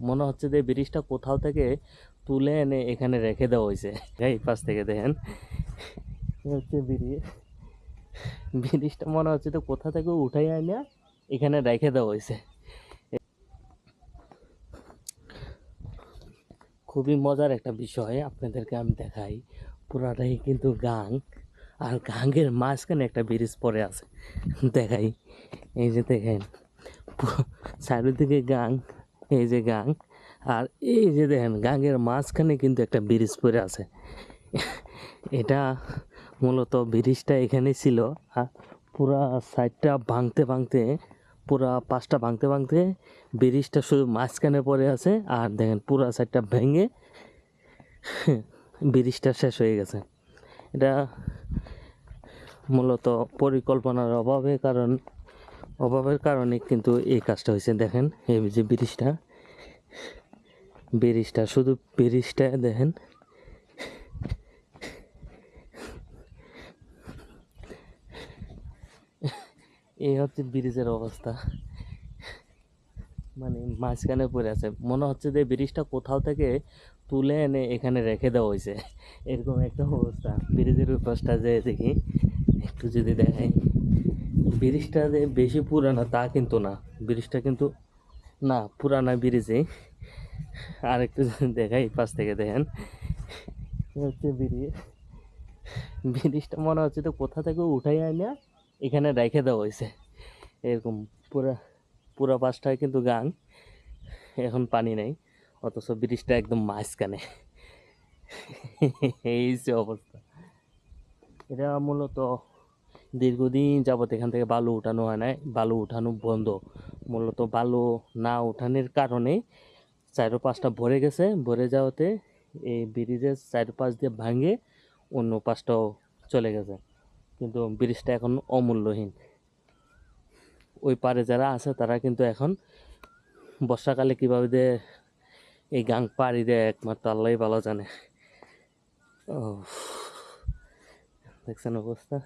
মনে হচ্ছে যে ব্রিজটা কোথাও থেকে তুলে এনে এখানে রেখে দেওয়া হয়েছে। এই পাশ থেকে দেখেন। হচ্ছে ব্রিজ। ব্রিজটা মনে হচ্ছে তো কোথা থেকে উঠাই আনে এখানে রেখে দেওয়া হয়েছে। খুবই মজার একটা বিষয় আপনাদেরকে আমি দেখাই। পুরাটাই কিন্তু গাং। আর গাঙ্গের মাঝখানে একটা ব্রিজ পড়ে আছে। দেখাই। এই যে দেখেন। চারিদিকে গাং। এই যে গাং, আর এই যে দেখেন, গাঙের মাঝখানে কিন্তু একটা ব্রিজ পড়ে আছে। এটা মূলত ব্রিজটা এখানে ছিল, আর পুরা সাইডটা ভাঙতে ভাঙতে, পুরা পাঁচটা ভাঙতে ভাঙতে ব্রিজটা শুধু মাঝখানে পড়ে আছে, আর দেখেন পুরা সাইডটা ভেঙে ব্রিজটা শেষ হয়ে গেছে। এটা মূলত পরিকল্পনার অভাবে, কারণ অভাবের কারণে কিন্তু এই কাজটা হয়েছে, দেখেন, এই যে ব্রিজটা। ব্রিজটা, শুধু ব্রিজটা, দেখেন। এই হচ্ছে ব্রিজের অবস্থা। মানে মাঝখানে পড়ে আছে। মনে হচ্ছে যে ব্রিজটা কোথাও থেকে তুলে এনে এখানে রেখে দেওয়া হয়েছে। এরকম একটা অবস্থা। ব্রিজের পাশটা যে দেখি, একটু যদি দেখাই। ব্রিজটা যে বেশি পুরানা তা কিন্তু না। ব্রিজটা কিন্তু, না, পুরানা ব্রিজে। আর একটু দেখাই পাশ থেকে দেখেন। হচ্ছে ব্রিজ। ব্রিজটা মনে হচ্ছে তো কোথা থেকে উঠাই আনে এখানে রেখে দেওয়া হয়েছে। এরকম পুরা, পুরো পাশটায় কিন্তু গাং এখন পানি নেই, অথচ ব্রিজটা একদম মাঝখানে। এই যে অবস্থা। এটা মূলত দীর্ঘদিন যাবত এখান থেকে বালু উঠানো হয় নাই। বালু উঠানো বন্ধ। মূলত বালু না উঠানোর কারণে চারো পাঁচটা ভরে গেছে। ভরে যাওয়াতে এই ব্রিজের চার পাঁচ দিয়ে ভাঙে অন্য পাশটাও চলে গেছে। কিন্তু ব্রিজটা এখন অমূল্যহীন। ওই পারে যারা আছে, তারা কিন্তু এখন বর্ষাকালে কীভাবে যে এই গাং পাড়ি দেয়, একমাত্র আল্লাহই ভালো জানে। ও দেখছেন অবস্থা?